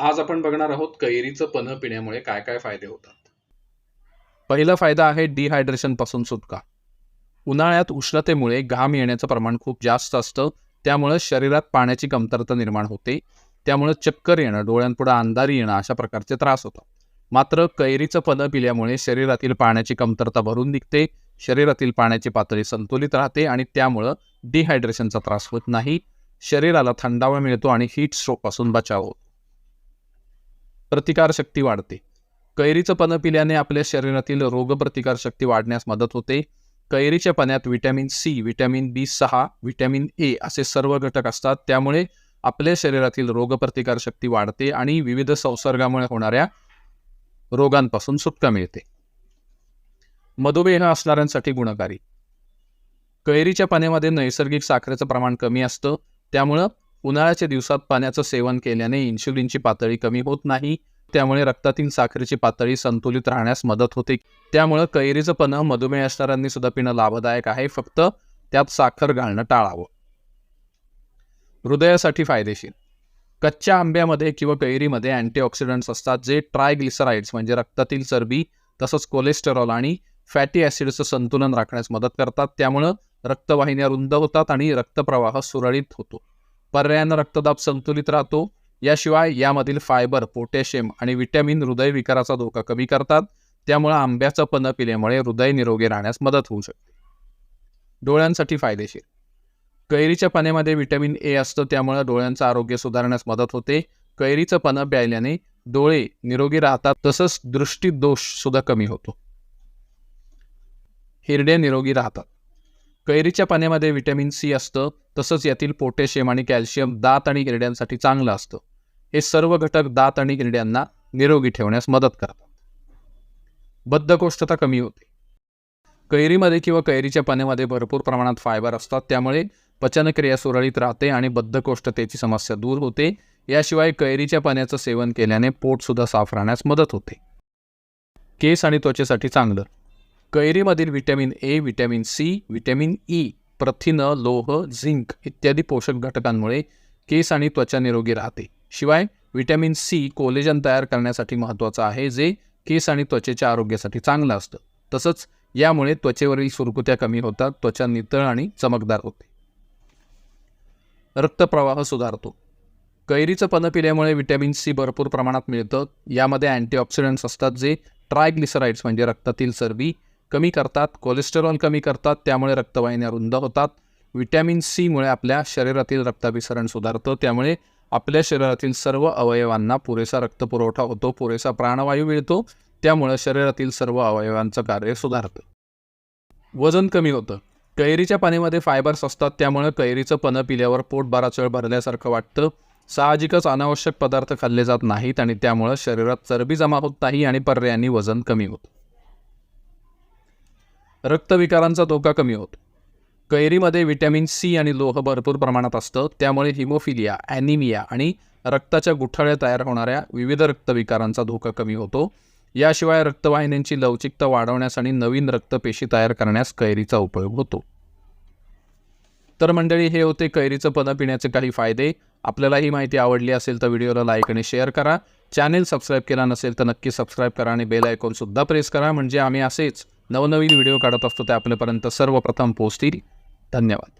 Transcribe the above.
आज आपण बघणार आहोत कैरीचं पन्ह पिण्यामुळे काय काय फायदे होतात. पहिला फायदा आहे डिहायड्रेशनपासून सुटका. उन्हाळ्यात उष्णतेमुळे घाम येण्याचं प्रमाण खूप जास्त असतं त्यामुळे शरीरात पाण्याची कमतरता निर्माण होते त्यामुळे चक्कर येणं डोळ्यांपुढे अंधारी येणं अशा प्रकारचे त्रास होतात. मात्र कैरीचं पन्ह पिल्यामुळे शरीरातील पाण्याची कमतरता भरून निघते शरीरातील पाण्याची पातळी संतुलित राहते आणि त्यामुळं डिहायड्रेशनचा त्रास होत नाही शरीराला थंडावा मिळतो आणि हीट स्ट्रोकपासून बचाव होतो. प्रतिकारशक्ती वाढते. कैरीचं पन्ह पिल्याने आपल्या शरीरातील रोगप्रतिकारशक्ती वाढण्यास मदत होते. कैरीच्या पाण्यात व्हिटॅमिन सी व्हिटॅमिन बी सहा व्हिटॅमिन ए असे सर्व घटक असतात. त्यामुळे आपल्या शरीरातील रोगप्रतिकारशक्ती वाढते आणि विविध संसर्गामुळे होणाऱ्या रोगांपासून सुटका मिळते. मधुमेह असणाऱ्यांसाठी गुणकारी. कैरीच्या पाण्यामध्ये नैसर्गिक साखरेचं प्रमाण कमी असतं. त्यामुळं उन्हाळ्याच्या दिवसात पाण्याचं सेवन केल्याने इन्शुलिनची पातळी कमी होत नाही त्यामुळे रक्तातील साखरेची पातळी संतुलित राहण्यास मदत होते. त्यामुळं कैरीचं पन्ह मधुमेह असणाऱ्यांनी सुद्धा पिणं लाभदायक आहे फक्त त्यात साखर घालणं टाळावं. हृदयासाठी फायदेशीर. कच्च्या आंब्यामध्ये किंवा कैरीमध्ये अँटीऑक्सिडंट्स असतात जे ट्रायग्लिसराइड्स म्हणजे रक्तातील चरबी तसंच कोलेस्टेरॉल आणि फॅटी ॲसिडचं संतुलन राखण्यास मदत करतात. त्यामुळं रक्तवाहिन्या रुंद होतात आणि रक्तप्रवाह सुरळीत होतो. पर्यायानं रक्तदाब संतुलित राहतो. याशिवाय यामधील फायबर पोटॅशियम आणि विटॅमिन हृदयविकाराचा धोका कमी करतात. त्यामुळे आंब्याचं पन्ह पिल्यामुळे हृदय निरोगी राहण्यास मदत होऊ शकते. डोळ्यांसाठी फायदेशीर. कैरीच्या पाण्यामध्ये विटॅमिन ए असतं त्यामुळे डोळ्यांचं आरोग्य सुधारण्यास मदत होते. कैरीचं पानं प्यायल्याने डोळे निरोगी राहतात तसंच दृष्टीदोष सुद्धा कमी होतो. हिरडे निरोगी राहतात. कैरीच्या पाण्यामध्ये व्हिटॅमिन सी असतं तसंच यातील पोटॅशियम आणि कॅल्शियम दात आणि किरड्यांसाठी चांगलं असतं. हे सर्व घटक दात आणि किरड्यांना निरोगी ठेवण्यास मदत करतात. बद्धकोष्ठता कमी होते. कैरीमध्ये किंवा कैरीच्या पाण्यामध्ये भरपूर प्रमाणात फायबर असतात त्यामुळे पचनक्रिया सुरळीत राहते आणि बद्धकोष्ठतेची समस्या दूर होते. याशिवाय कैरीच्या पाण्याचं सेवन केल्याने पोटसुद्धा साफ राहण्यास मदत होते. केस आणि त्वचेसाठी चांगलं. कैरीमधील vitamin A vitamin C vitamin E प्रथिनं लोह झिंक इत्यादी पोषक घटकांमुळे केस आणि त्वचा निरोगी राहते. शिवाय व्हिटॅमिन सी कोलेजन तयार करण्यासाठी महत्त्वाचं आहे जे केस आणि त्वचेच्या आरोग्यासाठी चांगलं असतं. तसंच यामुळे त्वचेवरील सुरकुत्या कमी होतात त्वचा नितळ आणि चमकदार होते. रक्तप्रवाह सुधारतो. कैरीचं पन्ह पिल्यामुळे व्हिटॅमिन सी भरपूर प्रमाणात मिळतं. यामध्ये अँटीऑक्सिडंट्स असतात जे ट्रायग्लिसराइड्स म्हणजे रक्तातील चरबी कमी करतात कोलेस्टेरॉल कमी करतात त्यामुळे रक्तवाहिन्या रुंद होतात. विटॅमिन सीमुळे आपल्या शरीरातील रक्ताभिसरण सुधारतं त्यामुळे आपल्या शरीरातील सर्व अवयवांना पुरेसा रक्तपुरवठा होतो पुरेसा प्राणवायू मिळतो त्यामुळे शरीरातील सर्व अवयवांचं कार्य सुधारतं. वजन कमी होतं. कैरीच्या पाण्यामध्ये फायबर्स असतात त्यामुळे कैरीचं पन्ह पिल्यावर पोट बाराचळ भरल्यासारखं वाटतं. साहजिकच अनावश्यक पदार्थ खाल्ले जात नाहीत आणि त्यामुळं शरीरात चरबी जमा होत नाही आणि पर्यायाने वजन कमी होतं. रक्तविकारांचा धोका कमी होतो. कैरीमध्ये व्हिटॅमिन सी आणि लोह भरपूर प्रमाणात असतं त्यामुळे हिमोफिलिया ॲनिमिया आणि रक्ताच्या गुठळ्या तयार होणाऱ्या विविध रक्तविकारांचा धोका कमी होतो. याशिवाय रक्तवाहिन्यांची लवचिकता वाढवण्यास आणि नवीन रक्तपेशी तयार करण्यास कैरीचा उपयोग होतो. तर मंडळी हे होते कैरीचं पद पिण्याचे काही फायदे. आपल्याला ही माहिती आवडली असेल तर व्हिडिओला लाईक आणि शेअर करा. चॅनेल सबस्क्राईब केला नसेल तर नक्की सबस्क्राईब करा आणि बेल आयकॉनसुद्धा प्रेस करा. म्हणजे आम्ही असेच नवनवीन व्हिडिओ काढत असतो ते आपल्यापर्यंत सर्वप्रथम पोहोचतील. धन्यवाद.